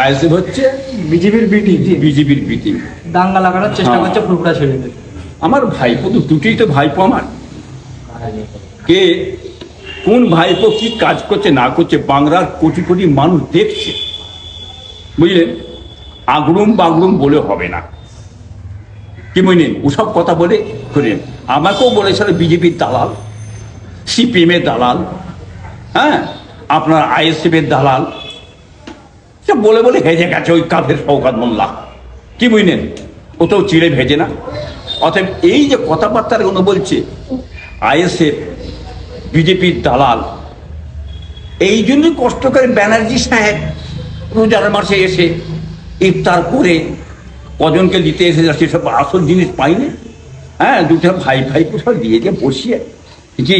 ISF হচ্ছে বিজেপির বিটি বিজেপির বিটি দাঙ্গা লাগানোর চেষ্টা হ্যাঁ। করছে ফুরফুরা ছেলেদের আমার ভাইপো তো দুটোই তো ভাইপো আমার। কে কোন ভাইপো কি কাজ করছে না করছে বাংলার কোটি কোটি মানুষ দেখছে। বুঝলেন? আগরুম বাগরুম বলে হবে না। কি বুঝলেন? ওসব কথা বলে করেন। আমাকেও বলেছিল বিজেপির দালাল সিপিএম এর দালাল হ্যাঁ? আপনার আইএসএফ এর দালাল বলে বলে হেজে গেছে ওই কাফের সৌকাত মোল্লা। কি বুঝলেন? ও তো চিড়ে ভেজে না? অতএব এই যে কথাবার্তার কোনো বলছে, আইএসএফ, বিজেপির দালাল, এই জন্যই কষ্ট করে ব্যানার্জি সাহেব রোজার মাসে এসে ইফতার করে কজনকে দিতে এসে যাচ্ছে সব আসল জিনিস পাইনি। হ্যাঁ দুটো ভাই ভাই কোথাও দিয়ে দিয়ে বসিয়ে। কি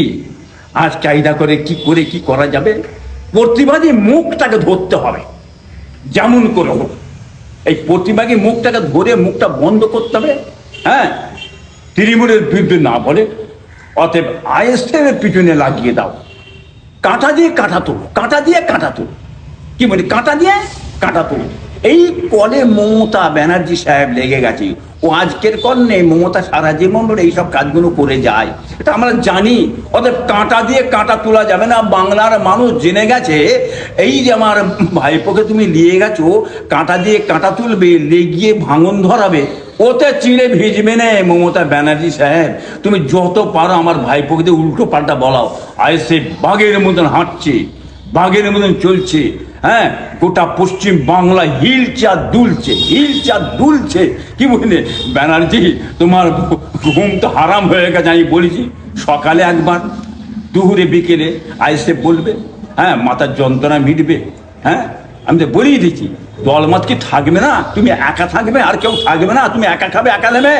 আজ চাহিদা করে কি করে কি করা যাবে? প্রতিবাদী মুখটাকে ধরতে হবে। যেমন করে হোক। এই প্রতিমাকে মুখটাকে ধরে মুখটা বন্ধ করতে হবে হ্যাঁ? তৃণমূলের বিরুদ্ধে না বলে, অতএব আইএসএফের পিছনে লাগিয়ে দাও। কাঁটা দিয়ে কাঁটা তোলো, কাঁটা দিয়ে কাঁটা তোলো। কি বলি, কাঁটা দিয়ে কাঁটা তোলো। এই কলে মমতা ব্যানার্জি সাহেব লেগে গেছে। ও আজকের নেই, মমতা সারা জীবন ধরে এইসব কাজগুলো করে যায়। এটা আমরা জানি, অতএব কাঁটা দিয়ে কাঁটা তোলা যাবে না। বাংলার মানুষ জেনে গেছে, এই যে আমার ভাইপোকে তুমি নিয়ে গেছো, কাঁটা দিয়ে কাঁটা তুলবে, লেগিয়ে ভাঙন ধরাবে, ওতে চিড়ে ভিজবে না মমতা ব্যানার্জি সাহেব। তুমি যত পারো আমার ভাইপোকে উল্টো পাল্টা বলাও। আইসে বাঘের মতন হাঁটছে, বাঘের মতন চলছে। হ্যাঁ গোটা পশ্চিম বাংলা আর দুলছে আর দুলছে। কি বুঝলে? ব্যানার্জি, তোমার ঘুম তো হারাম হয়ে গেছে, আমি বলেছি। সকালে একবার, দুপুরে বিকেলে আইসে বলবে হ্যাঁ মাথার যন্ত্রণা মিটবে হ্যাঁ? আমি তো বলেই দিচ্ছি, দলমত কি থাকবে না? তুমি একা থাকবে, আর কেউ থাকবে না, তুমি একা খাবে, একা নেবে।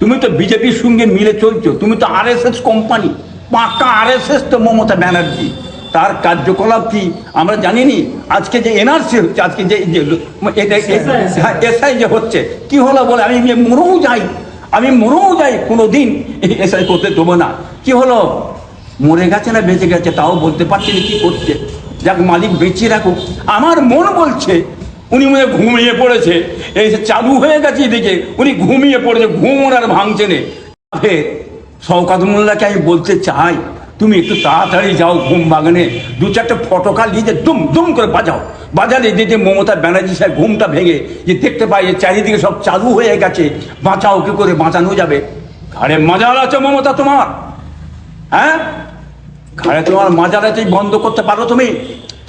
তুমি তো বিজেপির সঙ্গে মিলে চলছো, তুমি তো আর এস এস কোম্পানি পাক্কা আর এস এস তো মমতা ব্যানার্জি। তার কার্যকলাপ কি আমরা জানিনি? আজকে যে এনআরসি হচ্ছে আজকে যে হ্যাঁ এসআই যে হচ্ছে কি হলো বলে? আমি মরেও যাই। আমি মরেও যাই কোনো দিন এসআই করতে দেবো না। কি হলো? মরে গেছে না বেঁচে গেছে? তাও বলতে পারছি না কি করছে। যাক মালিক বেঁচে রাখুক। আমার মন বলছে উনি মনে ঘুমিয়ে পড়েছে। এই যে চালু হয়ে গেছে এদিকে উনি ঘুমিয়ে পড়েছে ঘুম আর ভাঙছে নে। ফের শওকাত মোল্লাকে আমি বলতে চাই তুমি একটু তাড়াতাড়ি যাও ঘুম বাগানে দু চারটে ফটোকা নিয়ে দুম দুম করে বাজাও। বাজালে যে যে মমতা ব্যানার্জি সাহেব ঘুমটা ভেঙে যে দেখতে পাই যে চারিদিকে সব চালু হয়ে গেছে, বাঁচাও কি করে বাঁচানো যাবে? ঘাড়ে মজাল আছে মমতা তোমার। হ্যাঁ? ঘাড়ে তোমার মাজার আছে বন্ধ করতে পারো তুমি।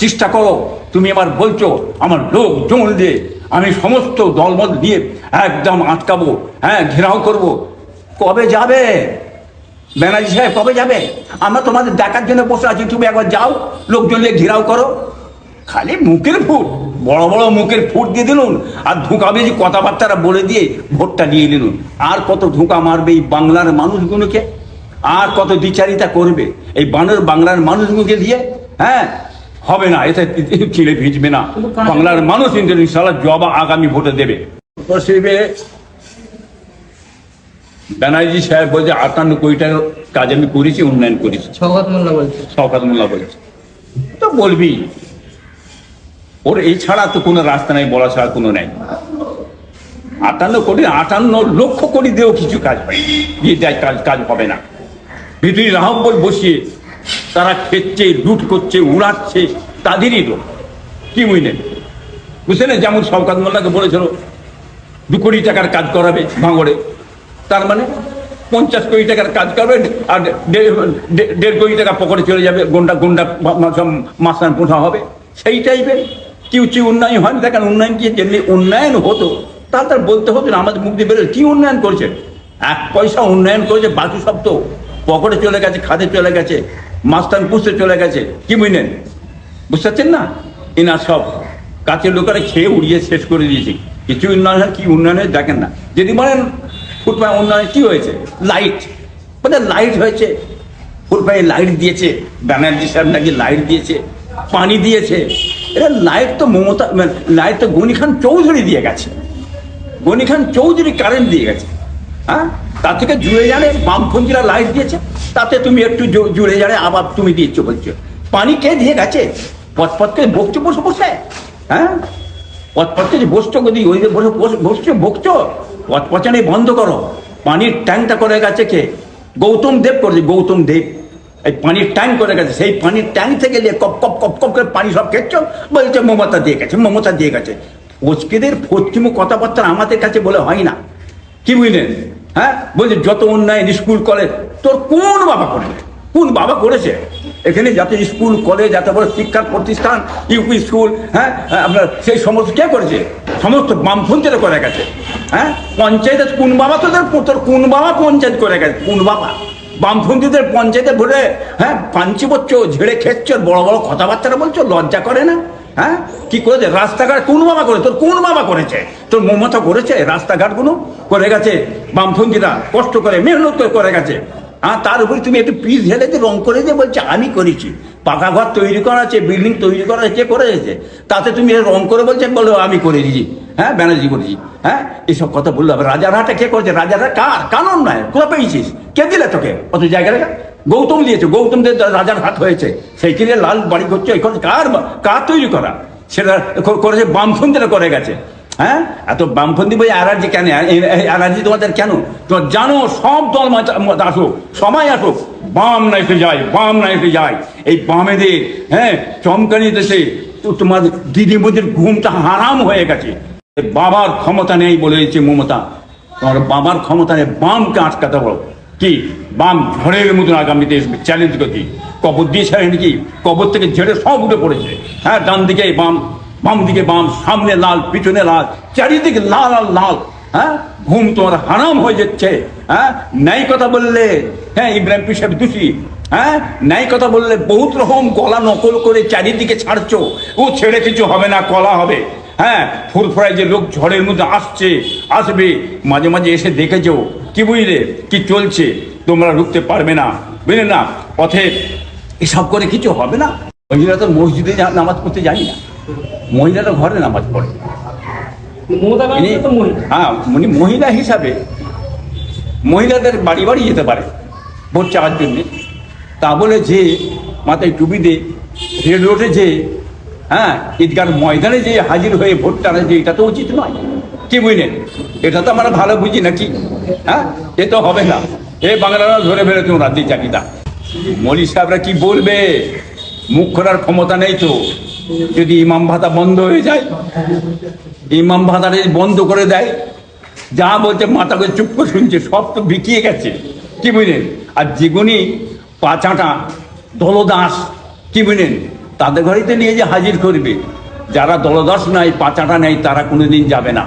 চেষ্টা করো, তুমি আমার বলছো, আমার লোক জোর দিয়ে আমি সমস্ত দলমত দিয়ে একদম আটকাবো হ্যাঁ ঘেরাও করব। কবে যাবে? ব্যানার্জি সাহেব কবে যাবে? আমরা তোমাদের দেখার জন্য বসে আছি। তুমি একবার যাও লোকজন নিয়ে ঘেরাও করো। খালি মুখের ফুট বড় বড় মুখের ফুট দিয়ে দিলুন আর ধোঁকাবে যে কথাবার্তারা বলে দিয়ে ভোটটা নিয়ে নিলুন। আর কত ধোঁকা মারবে এই বাংলার মানুষগুলোকে? আর কত দ্বিচারিতা করবে এই বানর বাংলার মানুষগুলোকে দিয়ে হ্যাঁ হবে না এতে ছিঁড়ে ভিজবে না। বাংলার মানুষ কিন্তু ইনশাল্লাহ জবা আগামী ভোটে দেবে। ব্যানার্জি সাহেব বলছে আটান্ন কোটি টাকার কাজ আমি করেছি উন্নয়ন করেছি। সৌগত মোল্লা বলছে। শওকাত মোল্লা বলছে। তো বলবি? ওর এই ছাড়া তো কোনো রাস্তা নাই বলা ছাড়া কোনো নাই। আটান্ন কোটি আটান্ন লক্ষ কোটি দিয়েও কিছু কাজ হয় দিয়ে কাজ কাজ হবে না। ভিতরি রাহব্বর বসিয়ে তারা খেচ্ছে লুট করছে উড়াচ্ছে তাদেরই লোক। কি বুঝলেন বুঝলেন যেমন শওকাত মোল্লাকে বলেছিল দু কোটি টাকার কাজ করাবে ভাঙড়ে। তার মানে পঞ্চাশ কোটি টাকার কাজ করবে আর দেড় কোটি টাকা পকেটে চলে যাবে গন্ডা গন্ডা মাসান পোঠা হবে। সেই টাইপের কি উচ্চ উন্নয়ন হয় না। দেখেন উন্নয়ন কি যেমনি উন্নয়ন হতো তাহলে তার বলতে হতো না আমাদের দিয়ে বেরোয়। কি উন্নয়ন করেছে? এক পয়সা উন্নয়ন করেছে বাকি সব তো পকেটে চলে গেছে খাদে চলে গেছে মাস্তান পুষতে চলে গেছে। কি বুঝলেন? বুঝতে পারছেন না? এনার সব কাছের লোকেরা খেয়ে উড়িয়ে শেষ করে দিয়েছে। কিছু উন্নয়ন হয়, কি উন্নয়ন দেখেন না। যদি বলেন ফুটপাথ উন্নয়ন কি হয়েছে? লাইট মানে লাইট হয়েছে। ফুটপাথে লাইট দিয়েছে। ব্যানার্জি সাহেব নাকি লাইট দিয়েছে। পানি দিয়েছে। এটা লাইট তো মমতা লাইট তো গনি খান চৌধুরী দিয়ে গেছে। গনি খান চৌধুরী কারেন্ট দিয়ে গেছে। হ্যাঁ? তার থেকে জুড়ে জানে বামপন্থীরা লাইট দিয়েছে। তাতে তুমি একটু জুড়ে জানে আবার তুমি দিচ্ছ বলছো। পানি কে দিয়ে গেছে? পথ পথ করে বকছো বসে বসে? হ্যাঁ? পথ পচানি বসছো যদি ওই যে বসে বসছো বকছো? পথ পচানি বন্ধ করো। পানির ট্যাঙ্কটা করে গেছে কে? গৌতম দেব করেছে, গৌতম দেব। এই পানির ট্যাঙ্ক করে গেছে, সেই পানির ট্যাঙ্ক থেকে নিয়ে কপ কপ কপ কপ করে পানি সব খেচ্ছ বলছে, মমতা দিয়ে গেছে, মমতা দিয়ে গেছে। ফচকেদের ফচকিমো কথাবার্তা আমাদের কাছে বলে হয় না। কি বুঝলেন? হ্যাঁ? বলছে, যত অন্যায় স্কুল কলেজ তোর কোন বাবা করেছে কোন বাবা করেছে? এখানে যাতে স্কুল কলেজ এত বড় শিক্ষার প্রতিষ্ঠান ইউপি স্কুল হ্যাঁ হ্যাঁ, আপনার সেই সমস্ত কে করেছে? সমস্ত বামপন্থীরা করে গেছে। হ্যাঁ পঞ্চায়েতের কোন বাবা তোদের তোর কোন বাবা পঞ্চায়েত করে গেছে? কোন বাবা? বামপন্থীদের পঞ্চায়েতে ভরে হ্যাঁ পাঞ্চি বচ্চ ঝেড়ে খেচ্ছ বড় বড় কথাবার্তা বলছো লজ্জা করে না? হ্যাঁ কি করেছে? রাস্তাঘাট কোন বাবা করে তোর কোন বাবা করেছে? তোর মমতা করেছে? রাস্তাঘাটগুলো করে গেছে বামপন্থীরা কষ্ট করে মেহনত করে গেছে। হ্যাঁ তার উপরে তুমি একটু পিস ঢেলে দিয়ে, রং করে দিয়ে বলছে, আমি করেছি। পাকা ঘর তৈরি করা আছে বিল্ডিং তৈরি করা আছে করে গেছে তাতে তুমি রং করে বলছে, বলো, আমি করে দিয়েছি। হ্যাঁ ব্যানার্জি করেছি হ্যাঁ এইসব কথা বললে। হবে রাজারহাটে কে করেছে? রাজারহাট কার? কানন নয় কোথা পেয়েছিস? কে দিলে তোকে? অত জায়গাটা গৌতম দিয়েছে। গৌতম দিয়ে রাজার হাট হয়েছে। সেই কিনে লাল বাড়ি করছে। এখন কার কার তৈরি করা? সেটা করেছে বামপন্থীরা করে গেছে। হ্যাঁ? এত বামপন্থী বই অ্যালার্জি কেন? অ্যালার্জি তোমাদের কেন? তোমার জানো, সব দল আসুক সময় আসুক, বাম না এসে যায়, বাম না এসে যায়। এই বামেদের হ্যাঁ চমকানি দেশে তো তোমার দিদিমণির ঘুমটা হারাম হয়ে গেছে। বাবার ক্ষমতা নেই বলেছে মমতা। তোমার বাবার ক্ষমতা নেই, বামকে আটকাতে বলো। কি? বাম ঝড়ের মতন আগামীতে চ্যালেঞ্জ করছি কবর দিয়েছে নাকি কবর থেকে ঝেড়ে সব উঠে পড়েছে। হ্যাঁ ডান দিকে বাম। বাম দিকে বাম, সামনে লাল, পিছনে লাল, চারিদিকে লাল আর লাল হ্যাঁ? ঘুম তোমার হারাম হয়ে যাচ্ছে হ্যাঁ? ন্যায় কথা বললে হ্যাঁ ইব্রাহিম পিসাব দোষী হ্যাঁ? ন্যায় কথা বললে বহুত রকম গলা নকল করে চারিদিকে ছাড়ছো, ও ছেড়ে কিছু হবে না, কলা হবে হ্যাঁ? ফুরফুরায় যে লোক ঝড়ের মধ্যে আসছে, আসবে, মাঝে মাঝে এসে দেখেছ, কি বুঝলে, কি চলছে, তোমরা রুখতে পারবে না, বুঝলে না? পথে এসব করে কিছু হবে না। তো মসজিদে নামাজ পড়তে জানি না। মহিলারা ঘরে নামাজ পড়ে। হ্যাঁ উনি মহিলা হিসাবে মহিলাদের বাড়ি বাড়ি যেতে পারে ভোট চাওয়ার জন্যে তা বলে যে মাথায় টুপি দে রেড রোডে যে হ্যাঁ ঈদগার ময়দানে যে হাজির হয়ে ভোট টানা যে এটা তো উচিত নয়। কি বুঝলেন? এটা তো আমরা ভালো বুঝি নাকি হ্যাঁ এ তো হবে না। এ বাংলারা ধরে ফেলে তোমরা রাজ্যে চাকরিটা মলি সাহেবরা কি বলবে? মুখ খোলার ক্ষমতা নেই তো। যদি ইমাম ভাতা বন্ধ হয়ে যায়, ইমাম ভাতারে বন্ধ করে দেয়, যা বলছে মাথা করে চুপ করে শুনছে, সব তো বিকিয়ে গেছে। কি বুঝলেন? আর যেগুনি পাচাটা দলদাস, কি বুঝলেন? তাদের ঘরেতে নিয়ে যে হাজির করবে, যারা দলদাস নাই, পাচাটা নেই, তারা কোনোদিন যাবে না।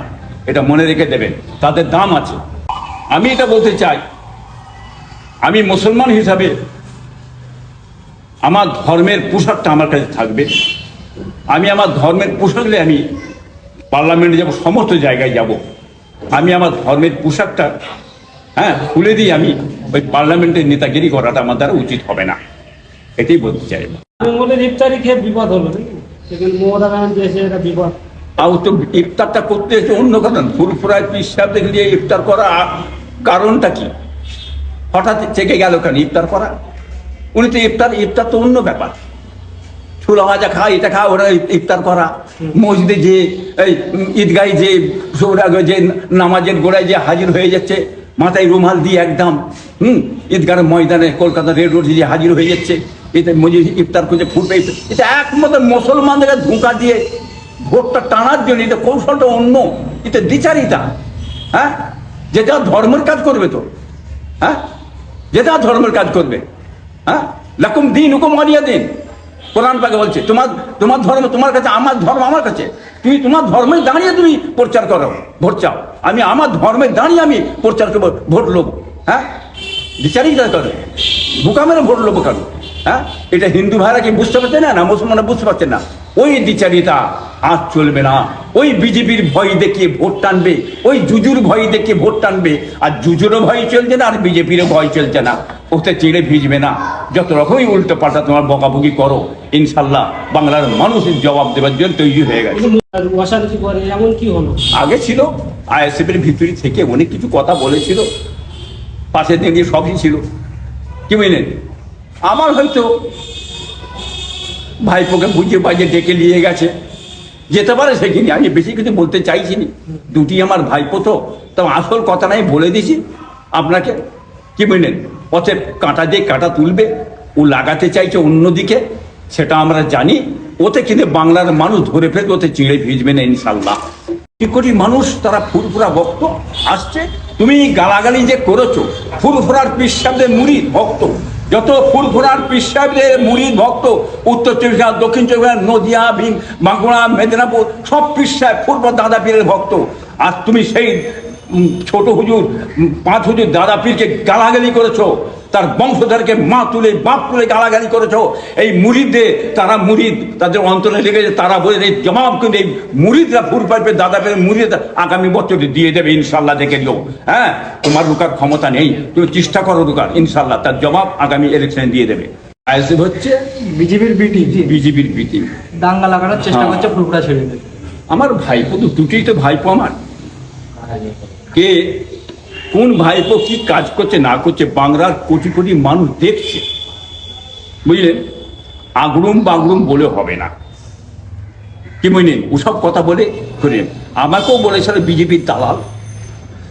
এটা মনে রেখে দেবেন। তাদের দাম আছে। আমি এটা বলতে চাই, আমি মুসলমান হিসাবে আমার ধর্মের পোশাকটা আমার কাছে থাকবে। আমি আমার ধর্মের পোশাকলে আমি পার্লামেন্টে যাব সমস্ত জায়গায় যাব। আমি আমার ধর্মের পোশাকটা হ্যাঁ খুলে দিয়ে আমি ওই পার্লামেন্টের নেতাগিরি করাটা আমার দ্বারা উচিত হবে না। এটাই বলতে চাই বেঙ্গলের ইফতারি খেয়ে বিপদ হলো সেখানে মমতা ব্যানার্জি এসে এটা বিপদ। আর তো ইফতারটা করতে এসে অন্য কারণ ফুরফুরায় পিসাব দেখে দিয়ে ইফতার করা কারণটা কি? হঠাৎ চেকে গেল কেন ইফতার করা? উনি তো ইফতার ইফতার তো অন্য ব্যাপার। ছোলা ভাজা খা এটা খা ওরা ইফতার করা। মসজিদে যে, এই ঈদগায় যে যে নামাজের গোড়ায় যে হাজির হয়ে যাচ্ছে, মাথায় রুমাল দিয়ে একদম, হুম ঈদগার ময়দানে, কলকাতা রেড রোড যে হাজির হয়ে যাচ্ছে, এতে মসজিদ ইফতার করছে ফুটবে এটা একমাত্র মুসলমানদের ধোঁকা দিয়ে, ভোটটা টানার জন্য, এটা কৌশলটা অন্য, এটা দ্বিচারিতা হ্যাঁ? যেটা ধর্মের কাজ করবে তো হ্যাঁ? যেটা ধর্মের কাজ করবে হ্যাঁ? লাকুম দিন হুকুম আলিয়া দিন কোরআন পাকে বলছে, তোমার তোমার ধর্ম তোমার কাছে, আমার ধর্ম আমার কাছে। তুমি তোমার ধর্মে দাঁড়িয়ে তুমি প্রচার করো, ভোট চাও। আমি আমার ধর্মে দাঁড়িয়ে আমি প্রচার করব, ভোট লোক। হ্যাঁ? বিচারই করে। বোকা মেরে ভোট লোক কেন হ্যাঁ? এটা হিন্দু ভাইরা কি বুঝতে পারছে না না মুসলমানরা বুঝতে পারছে না? ওই দ্বিচারিতা আজ চলবে না। ওই বিজেপির ভয় দেখিয়ে ভোট টানবে ওই জুজুর ভয় দেখিয়ে ভোট টানবে আর জুজুরও ভয় চলছে না আর বিজেপিরও ভয় চলছে না। ওতে চিড়ে ভিজবে না। যত রকমই উল্টো পাল্টা তোমার বকাবকি করো ইনশাল্লাহ বাংলার মানুষের জবাব দেওয়ার জন্য তৈরি হয়ে গেছে। এমন কি হলো? আগে ছিল আইএসএফের ভিতরে থেকে অনেক কিছু কথা বলেছিল পাশে দিয়ে সবই ছিল। কি বুঝলেন আমার হয়তো ভাইপোকে বুঝে বাজে ডেকে নিয়ে গেছে। যেতে পারে সেখানে, আমি বেশি কিছু বলতে চাইছি না দুটি আমার ভাইপো তো তো আসল কথা নাই বলে দিছি। আপনাকে কি বুঝলেন পথে কাঁটা দিয়ে কাঁটা তুলবে, ও লাগাতে চাইছে অন্যদিকে, সেটা আমরা জানি। ওতে কিন্তু বাংলার মানুষ ধরে ফেলবে, ওতে চিড়ে ভিজবে না ইনশাল্লাহ কোটি মানুষ তারা ফুরফুরা ভক্ত, আসছে। তুমি গালাগালি যে করেছ ফুরফুরার পিসাবদের মুড়ি, ভক্ত। যত ফুরফুরার পিসাবদের মুড়ি ভক্ত, উত্তর চব্বিশ দক্ষিণ চব্বিশ নদিয়া ভীম বাঁকুড়া, মেদিনীপুর, সব পিসাব ফুরফুর দাদা পীরের ভক্ত। আর তুমি সেই ছোট হুজুর পাঁচ হুজুর দাদা পীরকে গালাগালি করেছ তার বংশধরকে মা তুলে বাপ তুলে গালাগালি করেছ এই মুরিদদের তারা মুরিদ তাদের অন্তরে লেগেছে তারা বলে এই জবাব কিন্তু এই মুরিদরা ফুর পাইবে দাদা পেয়ে মুরিদ আগামী বছরে দিয়ে দেবে ইনশাল্লাহ দেখে নিও। হ্যাঁ তোমার রুকার ক্ষমতা নেই তুমি চেষ্টা করো রুকার ইনশাল্লাহ তার জবাব আগামী ইলেকশনে দিয়ে দেবে। আইএসএফ হচ্ছে বিজেপির বিটি বিজেপির বিটি দাঙ্গা লাগানোর চেষ্টা হ্যাঁ। করছে ফুরফুরা ছেড়ে আমার ভাইপো তো দুটোই তো ভাইপো আমার। কে? কোন ভাইপো কি কাজ করছে, না করছে? বাংলার কোটি কোটি মানুষ দেখছে। বুঝলেন? আগরুম বাগরুম বলে হবে না। কি বুঝলেন? ওসব কথা বলে করেন আমাকেও বলেছিল বিজেপির দালাল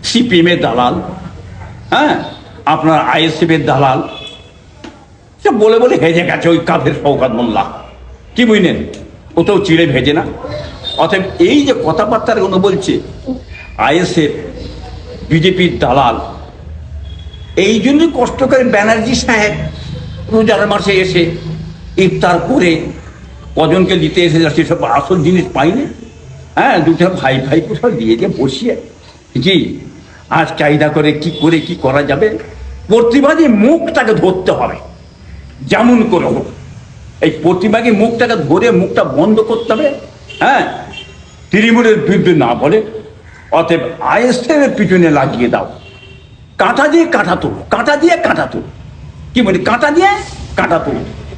সিপিএমের দালাল হ্যাঁ? আপনার আইএসএফ এর দালাল। সে বলে বলে হেজে গেছে ওই কাঁধের সৌকাত মোল্লা। কি বুঝলেন? ও তো চিড়ে ভেজে না। অতএব এই যে কথাবার্তাগুলো বলছে, আইএসএফ বিজেপির দালাল। এই জন্যই কষ্ট করে ব্যানার্জি সাহেব রোজার মাসে এসে ইফতার করে কজনকে দিতে এসে যাচ্ছে, সব আসল জিনিস পাইনি হ্যাঁ দুটো ভাই ভাই কোথাও দিয়ে দিয়ে বসিয়ে। কি আজ চাহিদা করে কি করে কি করা যাবে? প্রতিবাদী মুখটাকে ধরতে হবে। যেমন করে হোক। এই প্রতিবাদী মুখটাকে ধরে মুখটা বন্ধ করতে হবে। হ্যাঁ তৃণমূলের বিরুদ্ধে না বলে অতএব আইএসএফের পিছনে লাগিয়ে দাও। কাঁটা দিয়ে কাঁটা তুল, কাঁটা দিয়ে কাঁটা তুল। কি বলি, কাঁটা দিয়ে কাঁটা তুল।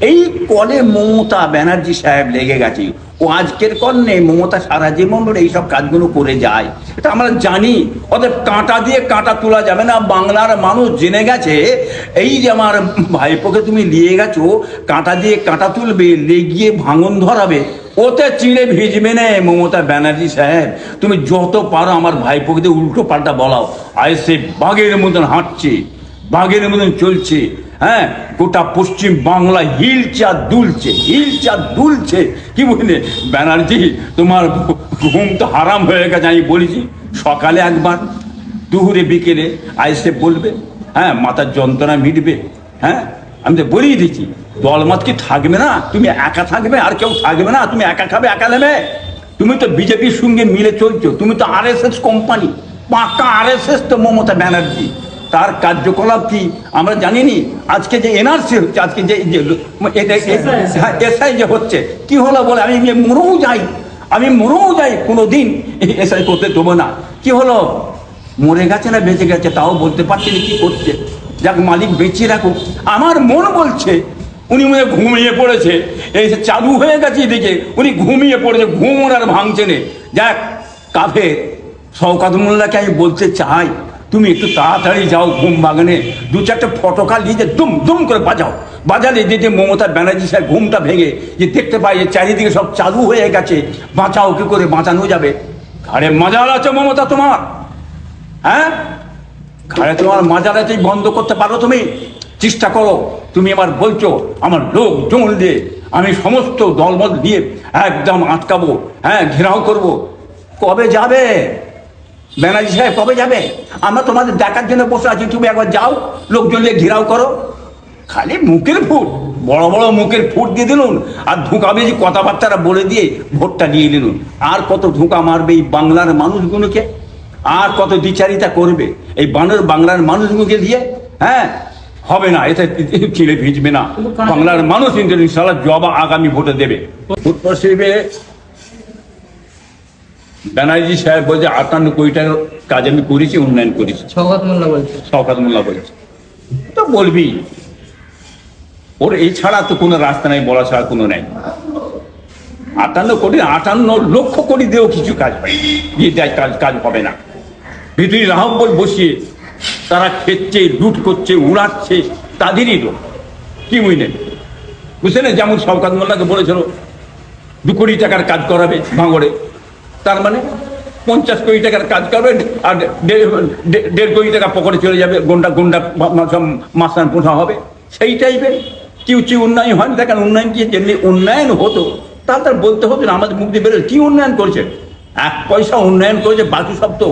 এই কলে মমতা ব্যানার্জি সাহেব লেগে গেছে। ও আজকের কল নেই, মমতা সারা জীবন ধরে এইসব কাজগুলো করে যায়। এটা আমরা জানি, অতএব কাঁটা দিয়ে কাঁটা তোলা যাবে না। বাংলার মানুষ জেনে গেছে, এই যে আমার ভাইপোকে তুমি নিয়ে গেছো, কাঁটা দিয়ে কাঁটা তুলবে, লেগিয়ে ভাঙন ধরাবে। ওতে চিড়ে ভিজবে না, মমতা ব্যানার্জি সাহেব। তুমি যত পারো আমার ভাইপোকে উল্টো পাল্টা বলাও। আয় সে বাঘের মতন হাঁটছে, বাঘের মতন চলছে হ্যাঁ? গোটা পশ্চিম বাংলা হিলছে আর দুলছে হিলছে আর দুলছে। কি বুঝলে ব্যানার্জি, তোমার ঘুম তো হারাম হয়ে গেছে, আমি বলেছি, সকালে একবার, দুপুরে বিকেলে আইসে বলবে হ্যাঁ? মাথার যন্ত্রণা মিটবে হ্যাঁ? আমি তো বলেই দিচ্ছি দলমত কি থাকবে না? তুমি একা থাকবে আর কেউ থাকবে না। তুমি একা খাবে একা নেবে। তুমি তো বিজেপির সঙ্গে মিলে চলছো। তুমি তো আর কোম্পানি পাকা আর এস এস তো মমতা ব্যানার্জি। তার কার্যকলাপ কি আমরা জানিনি? আজকে যে এনআরসি হচ্ছে আজকে যে এটা হ্যাঁ এসআই যে হচ্ছে কি হলো বলে? আমি মরেও যাই। আমি মরেও যাই কোনো দিন এসআই করতে দেবো না। কি হলো? মরে গেছে না বেঁচে গেছে তাও বলতে পারছি না কি করছে। যাক মালিক বেঁচে রাখুক। আমার মন বলছে উনি মনে ঘুমিয়ে পড়েছে। এই যে চালু হয়ে গেছে এদিকে, উনি ঘুমিয়ে পড়েছে, ঘুম ওনার ভাঙছে নে। যাক কাফে শওকাত মোল্লাকে আমি বলতে চাই, তুমি একটু তাড়াতাড়ি যাও ঘুম বাগানে দু চারটে ফটোকা নিয়ে দুম দুম করে বাজাও। বাজালে যে মমতা ব্যানার্জি সাহেব ঘুমটা ভেঙে যে দেখতে পাই যে চারিদিকে সব চালু হয়ে গেছে, বাঁচাও কি করে বাঁচানো যাবে? ঘাড়ে মজাল আছে মমতা তোমার। হ্যাঁ? ঘাড়ে তোমার মাজারাতেই বন্ধ করতে পারো তুমি। চেষ্টা করো। তুমি এবার বলছো, আমার লোক জোর দিয়ে আমি সমস্ত দলমত দিয়ে একদম আটকাবো হ্যাঁ ঘেরাও করব। কবে যাবে? ব্যানার্জি সাহেব কবে যাবে? আমরা তোমাদের দেখার জন্য বসে আছি, তুমি একবার যাও, লোকজন দিয়ে ঘেরাও করো। খালি মুখের ফুট, বড় বড় মুখের ফুট দিয়ে দিলুন, আর ধোঁকাবে যে কথাবার্তারা বলে দিয়ে ভোটটা নিয়ে নিলুন আর কত ধোঁকা মারবে এই বাংলার মানুষগুলোকে? আর কত দ্বিচারিতা করবে এই বানর বাংলার মানুষগুলোকে দিয়ে? হ্যাঁ হবে না এতে ছিঁড়ে ভিজবে না। বাংলার মানুষ কিন্তু ইনশাল্লাহ জবা আগামী ভোটে দেবে। ভোট পশ্চিমে ব্যানার্জি সাহেব বলছে আটান্ন কোটি টাকার কাজ আমি করেছি উন্নয়ন করেছি। সৌগত মোল্লা বলছে। শওকাত মোল্লা বলছে। তো বলবি ওর এই ছাড়া তো কোনো রাস্তা নাই বলা ছাড়া কোনো নাই। আটান্ন কোটি আটান্ন লক্ষ কোটি দিয়েও কিছু কাজ হয় দিয়ে কাজ কাজ হবে না। ভিতরি রাহব্বল বসিয়ে তারা খেচ্ছে লুট করছে, উড়াচ্ছে, তাদেরই লোক। কি বুঝলেন? বুঝলেন যেমন শওকাত মোল্লাকে বলেছিল, দু কোটি টাকার কাজ করাবে ভাঙড়ে। তার মানে পঞ্চাশ কোটি টাকার কাজ করবে আর দেড় কোটি টাকা পকেটে চলে যাবে, গন্ডা গন্ডা মাসান পোষা হবে। সেই টাইপের কি উচ্চ উন্নয়ন হয় না। দেখেন উন্নয়ন কি? যেমনি উন্নয়ন হতো তাহলে তার বলতে হবে না আমাদের দিয়ে বেরোয় কি উন্নয়ন করছে? এক পয়সা উন্নয়ন করেছে, বাকি সব তো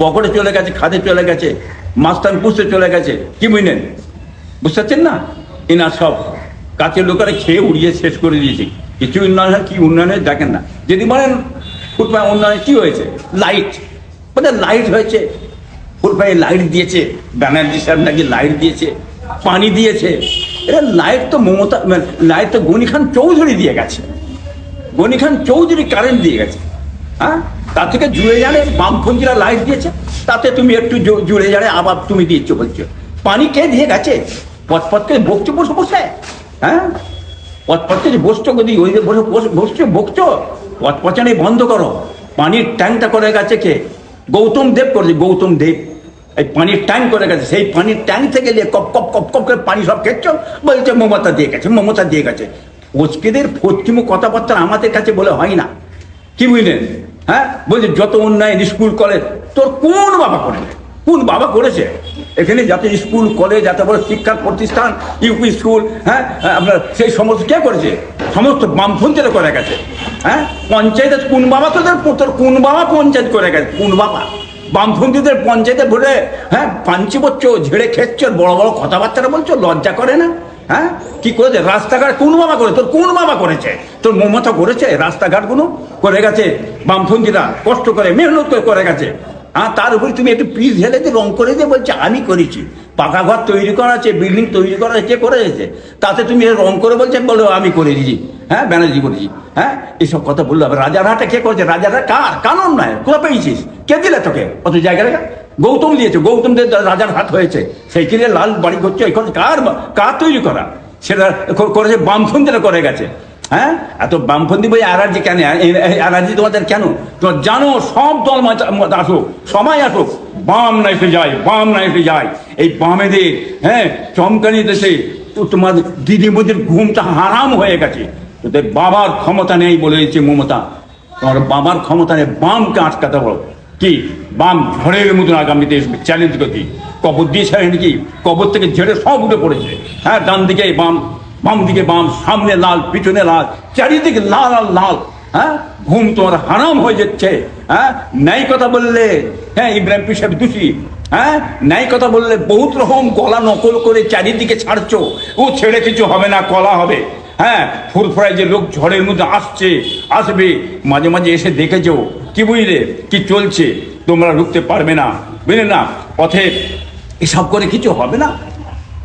পকেটে চলে গেছে খাদে চলে গেছে। মাস্তান পুষতে চলে গেছে। কি বুঝলেন? বুঝতে পারছেন না? এনার সব কাছের লোকেরা খেয়ে উড়িয়ে শেষ করে দিয়েছে। কিছু উন্নয়ন হয় কি উন্নয়ন দেখেন না। যদি বলেন ফুটপাথ উন্নয়ন কি হয়েছে? লাইট মানে লাইট হয়েছে। ফুটপাথে লাইট দিয়েছে। ব্যানার্জি সাহেব নাকি লাইট দিয়েছে। পানি দিয়েছে। এটা লাইট তো মমতা লাইট তো গনি খান চৌধুরী দিয়ে গেছে। গনি খান চৌধুরী কারেন্ট দিয়ে গেছে। হ্যাঁ? তার থেকে জুড়ে জানে বামপন্থীরা লাইট দিয়েছে। তাতে তুমি একটু জুড়ে জানে আবার তুমি দিচ্ছ বলছো। পানি কে দিয়ে গেছে। পথ পথপথকে বকছো, বসে বসে। হ্যাঁ? পথপথকে যে বসছো, যদি ওই বসে, বসে- বসছো, বকছো পথপচানি বন্ধ করো। পানির ট্যাঙ্কটা করে গেছে কে? গৌতম দেব করেছে, গৌতম দেব। এই পানির ট্যাঙ্ক করে গেছে, সেই পানির ট্যাঙ্ক থেকে নিয়ে কপ কপ কপ কপ করে পানি সব খেচ্ছ বলছে, মমতা দিয়ে গেছে, মমতা দিয়ে গেছে। ফচকেদের ফচকিমু কথাবার্তা আমাদের কাছে বলে হয় না। কি বুঝলেন? হ্যাঁ? বলছে যত অন্যায় স্কুল কলেজ তোর কোন বাবা করেছে? কোন বাবা করেছে? এখানে যাতে স্কুল কলেজ যাতে বড় শিক্ষা প্রতিষ্ঠান ইউপি স্কুল হ্যাঁ হ্যাঁ, আপনার সেই সমস্ত কে করেছে? সমস্ত বামপন্থীরা করে গেছে। হ্যাঁ? পঞ্চায়েতে কোন বাবা তোদের তোর কোন বাবা পঞ্চায়েত করে গেছে? কোন বাবা? বামপন্থীদের পঞ্চায়েতে ভরে হ্যাঁ পাঞ্চি বচ্চ ঝেড়ে খেচ্ছ বড় বড় কথাবার্তা বলছো লজ্জা করে না? হ্যাঁ? কি করেছে? রাস্তাঘাট কোন বাবা করে তোর কোন বাবা করেছে? তোর মমতা করেছে রাস্তাঘাটগুলো? করে গেছে বামপন্থীরা কষ্ট করে, মেহনত করে করে গেছে। হ্যাঁ তার উপরে তুমি একটু পিস ঢেলে দিয়ে রং করে দিয়ে বলছে, আমি করেছি। পাকা ঘর তৈরি করা আছে, বিল্ডিং তৈরি করা আছে করে গেছে তাতে তুমি রং করে বলছে, বলো, আমি করে দিয়েছি। হ্যাঁ ব্যানার্জি করেছি হ্যাঁ এইসব কথা বলল। রাজারহাটে কে করেছে? রাজারহাট কার? কানন নয় কোথা পেয়েছিস? কে দিলে তোকে? অত জায়গা গৌতম দিয়েছে, গৌতম দিয়ে রাজার হাত হয়েছে। সেই কিনে লাল বাড়ি করছে, এখন কার কার তৈরি করা? সেটা করেছে বামপন্থীরা করে গেছে। হ্যাঁ? এত বামপন্থী বই আরাজি কেন? আরাজি তোমাদের কেন? তোমার জানো, সব দল আসুক, সবাই আসুক, বাম না এসে যায়, বাম না এসে যায়। এই বামেদের হ্যাঁ চমকানি দেশে তোমার দিদিমদির ঘুমটা হারাম হয়ে গেছে। তোদের বাবার ক্ষমতা নেই বলে দিচ্ছে মমতা। তোমার বাবার ক্ষমতা নেই বামকে আটকাতে বলো কি? বাম ঝড়ের মতন আগামীতে চ্যালেঞ্জ করছি কবর দিয়েছে কি কবর থেকে ঝেড়ে সব উঠে পড়েছে। হ্যাঁ ডান দিকে বাম বাম দিকে বাম, সামনে লাল, পিছনে লাল, চারিদিকে লাল আর লাল। হ্যাঁ ঘুম তোমার হারাম হয়ে যাচ্ছে। হ্যাঁ ন্যায় কথা বললে হ্যাঁ ইব্রাহিম পিসাব দোষী। হ্যাঁ ন্যায় কথা বললে বহুত রকম গলা নকল করে চারিদিকে ছাড়ছো। ও ছেড়ে কিছু হবে না, কলা হবে। হ্যাঁ ফুরফুরায় যে লোক ঝড়ের মধ্যে আসছে, আসবে, মাঝে মাঝে এসে দেখেছ। কি বুঝলে? কি চলছে? তোমরা ঢুকতে পারবে না। বুঝলে না? পথে এসব করে কিছু হবে না।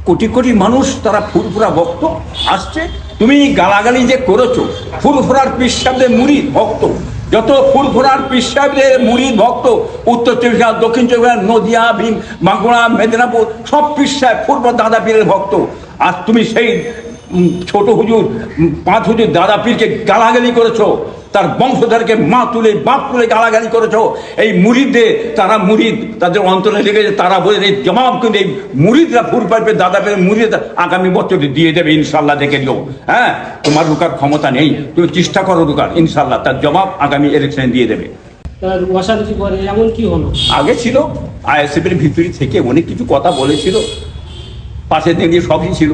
কোটি কোটি মানুষ তারা ফুরফুরা ভক্ত আসছে। তুমি গালাগালি যে করেছ, ফুরফুরার পিসাবদের মুড়ি ভক্ত, যত ফুরফুরার পিসাবদের মুড়ি ভক্ত, উত্তর চব্বিশ দক্ষিণ চব্বিশ নদিয়া ভীম বাঁকুড়া, মেদিনীপুর, সব পিসাব ফুরফুর দাদা পীরের ভক্ত। আর তুমি সেই ছোট হুজুর পাঁচ হুজুর দাদা পীরকে গালাগালি করেছ তার বংশধরকে মা তুলে বাপ তুলে গালাগালি করেছ এই মুরিদদের তারা মুরিদ তাদের অন্তরে লেগে লেগেছে তারা বলে এই জবাব কিন্তু এই মুরিদরা ফুল পাইপে দাদা পেয়ে মুরিদ আগামী বছর দিয়ে দেবে ইনশাল্লাহ দেখে নিও। হ্যাঁ তোমার রুকার ক্ষমতা নেই তুমি চেষ্টা করো রুকার ইনশাল্লাহ তার জবাব আগামী ইলেকশনে দিয়ে দেবে। এমন কি হলো? আগে ছিল আইএসএফ এর ভিতরে থেকে অনেক কিছু কথা বলেছিল পাশে দিয়ে সবই ছিল।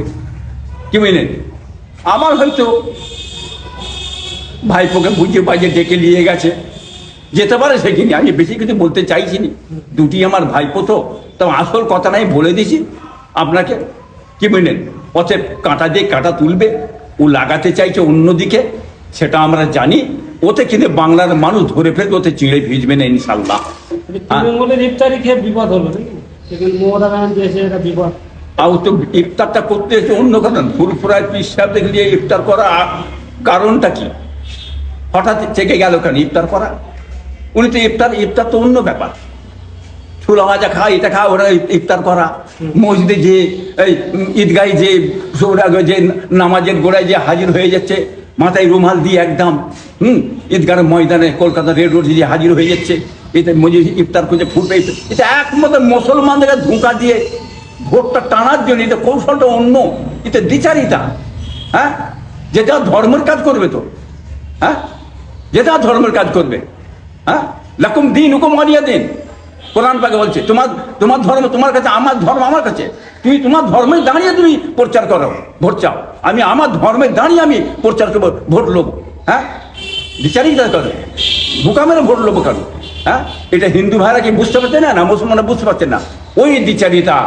কি বুঝলেন আমার হয়তো ভাইপোকে বুঝিয়ে বাজে ডেকে নিয়ে গেছে। যেতে পারে সেখানে আমি বেশি কিছু বলতে চাইছি নি। দুটি আমার ভাইপো তো তো আসল কথা নাই, বলে দিছি। আপনাকে কি বুঝলেন পথে কাঁটা দিয়ে কাঁটা তুলবে, ও লাগাতে চাইছে অন্যদিকে, সেটা আমরা জানি। ওতে কিন্তু বাংলার মানুষ ধরে ফেলবে, ওতে চিড়ে ভিজবে না ইনশাল্লাহ বিপদ হলো বিপদ। আর তো ইফতারটা করতে এসে অন্য কারণ ফুরফুরায় পিসাব দেখলে ইফতার করা, কারণটা কি? হঠাৎ চেকে গেল কেন ইফতার করা? উনি তো ইফতার ইফতার তো অন্য ব্যাপার। ছোলা ভাজা খা, এটা খা, ওরা ইফতার করা। মসজিদে যে, এই ঈদগাহে যে যে নামাজের গোড়ায় যে হাজির হয়ে যাচ্ছে, মাথায় রুমাল দিয়ে একদম, হুম ঈদগার ময়দানে, কলকাতা রেড রোড যে হাজির হয়ে যাচ্ছে। এতে মসজিদ ইফতার করছে ফুটবে। এটা একমাত্র মুসলমানদের ধোঁকা দিয়ে ভোটটা টানার জন্য, এটা কৌশলটা অন্য, এটা দ্বিচারিতা হ্যাঁ? যে যা ধর্মের কাজ করবে তো হ্যাঁ? যে যা ধর্মের কাজ করবে হ্যাঁ? লাকুম দিন হুকুম মারিয়া দিন কোরআন পাকে বলছে, তোমার তোমার ধর্ম তোমার কাছে, আমার ধর্ম আমার কাছে। তুমি তোমার ধর্মে দাঁড়িয়ে তুমি প্রচার করো, ভোট চাও। আমি আমার ধর্মে দাঁড়িয়ে আমি প্রচার করব, ভোট লোক হ্যাঁ? বিচারিকতা করে বোকা মেরে ভোট লোক কেন হ্যাঁ? এটা হিন্দু ভাইরা কি বুঝতে পারছে না না মুসলমানরা বুঝতে পারছে না? ওই দ্বিচারিতা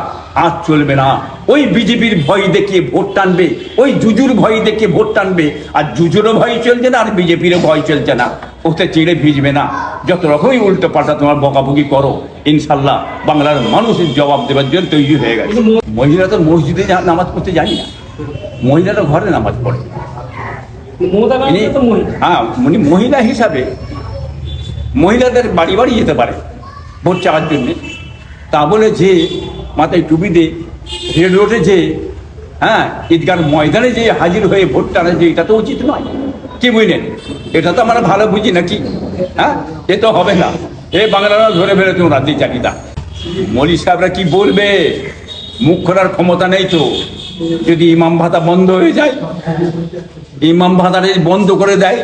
আজ চলবে না। ওই বিজেপির ভয় দেখিয়ে ভোট টানবে ওই জুজুর ভয় দেখিয়ে ভোট টানবে আর জুজুরও ভয় চলছে না আর বিজেপিরও ভয় চলছে না। ওতে চিড়ে ভিজবে না। যত রকমই উল্টো পাল্টা তোমার বকাবকি করো ইনশাল্লাহ বাংলার মানুষের জবাব দেওয়ার জন্য তৈরি হয়ে গেছে। মহিলা তো মসজিদে নামাজ পড়তে জানি না। মহিলারা ঘরে নামাজ পড়ে। হ্যাঁ উনি মহিলা হিসাবে মহিলাদের বাড়ি বাড়ি যেতে পারে ভোট চাওয়ার জন্যে। তা বলে যে, মাথায় টুপি দিয়ে রেড রোডে যে হ্যাঁ ঈদগার ময়দানে যে হাজির হয়ে ভোট টানা যে, এটা তো উচিত নয়। কি বুঝলেন? এটা তো আমরা ভালো বুঝি নাকি? হ্যাঁ? এ তো হবে না। এ বাংলারা ধরে ফেলেছে ওরা দিয়ে চাকরিটা মলি সাহেবরা কি বলবে? মুখ খোলার ক্ষমতা নেই তো। যদি ইমাম ভাতা বন্ধ হয়ে যায়, ইমাম ভাতারে বন্ধ করে দেয়,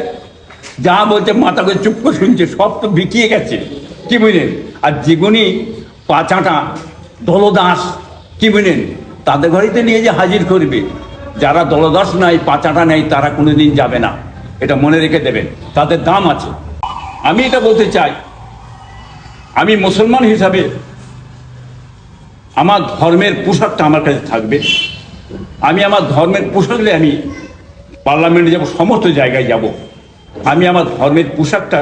যা বলছে মাথা করে চুপ করে শুনছে, সব তো বিকিয়ে গেছে। কি বুঝলেন? আর যেগুনি পাচাটা দলদাস কি বুঝলেন তাদের ঘরেতে নিয়ে যে হাজির করবে। যারা দলদাস নাই, পাচাটা নেই, তারা কোনোদিন যাবে না। এটা মনে রেখে দেবেন। তাদের দাম আছে। আমি এটা বলতে চাই। আমি মুসলমান হিসাবে আমার ধর্মের পোশাকটা আমার কাছে থাকবে। আমি আমার ধর্মের পোশাকলে আমি পার্লামেন্টে যাব, সমস্ত জায়গায় যাব। আমি আমার ধর্মের পোশাকটা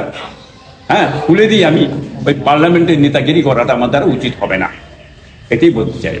হ্যাঁ খুলে দিই আমি। ওই পার্লামেন্টের নেতাগিরি করাটা আমার দ্বারা উচিত হবে না। এটাই বলতে চাই